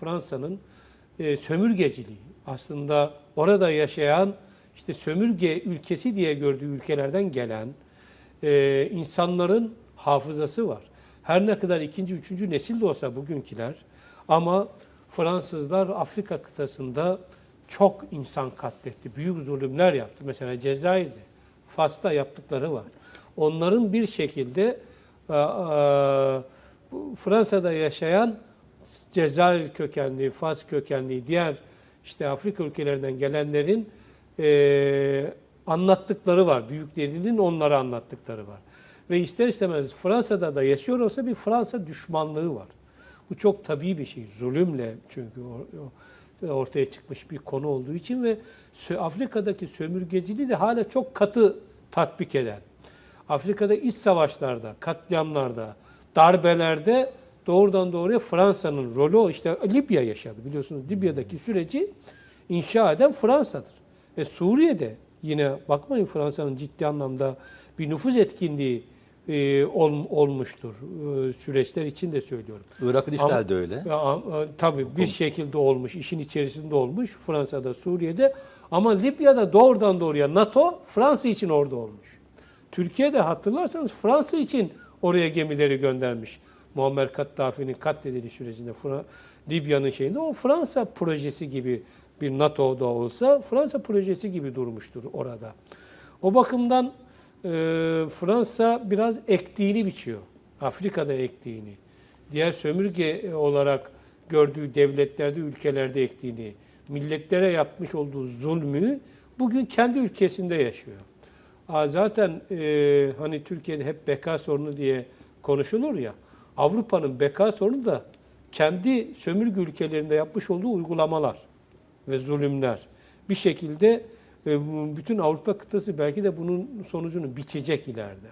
Fransa'nın e, sömürgeciliği. Aslında orada yaşayan işte sömürge ülkesi diye gördüğü ülkelerden gelen e, insanların hafızası var. Her ne kadar ikinci, üçüncü nesil de olsa bugünküler ama Fransızlar Afrika kıtasında çok insan katletti. Büyük zulümler yaptı. Mesela Cezayir'de, Fas'ta yaptıkları var. Onların bir şekilde e, e, Fransa'da yaşayan Cezayir kökenli, Fas kökenli, diğer işte Afrika ülkelerinden gelenlerin e, anlattıkları var. Büyüklerinin onlara anlattıkları var. Ve ister istemez Fransa'da da yaşıyor olsa bir Fransa düşmanlığı var. Bu çok tabii bir şey. Zulümle çünkü ortaya çıkmış bir konu olduğu için ve Afrika'daki sömürgeciliği de hala çok katı tatbik eden. Afrika'da iç savaşlarda, katliamlarda, darbelerde doğrudan doğruya Fransa'nın rolü o. İşte Libya yaşadı biliyorsunuz. Libya'daki süreci inşa eden Fransa'dır. Ve Suriye'de yine bakmayın Fransa'nın ciddi anlamda bir nüfuz etkinliği e, ol- olmuştur. E, süreçler için de söylüyorum. Irak'ın işgali de öyle. A- a- tabii bir şekilde olmuş, işin içerisinde olmuş Fransa'da, Suriye'de. Ama Libya'da doğrudan doğruya NATO Fransa için orada olmuş. Türkiye'de hatırlarsanız Fransa için oraya gemileri göndermiş. Muammer Kaddafi'nin katlediliş sürecinde Libya'nın şeyinde o Fransa projesi gibi bir NATO'da olsa Fransa projesi gibi durmuştur orada. O bakımdan e, Fransa biraz ektiğini biçiyor. Afrika'da ektiğini. Diğer sömürge olarak gördüğü devletlerde, ülkelerde ektiğini, milletlere yapmış olduğu zulmü bugün kendi ülkesinde yaşıyor. Aa, zaten e, hani Türkiye'de hep beka sorunu diye konuşulur ya, Avrupa'nın beka sorunu da kendi sömürge ülkelerinde yapmış olduğu uygulamalar ve zulümler. Bir şekilde e, bütün Avrupa kıtası belki de bunun sonucunu biçecek ileride.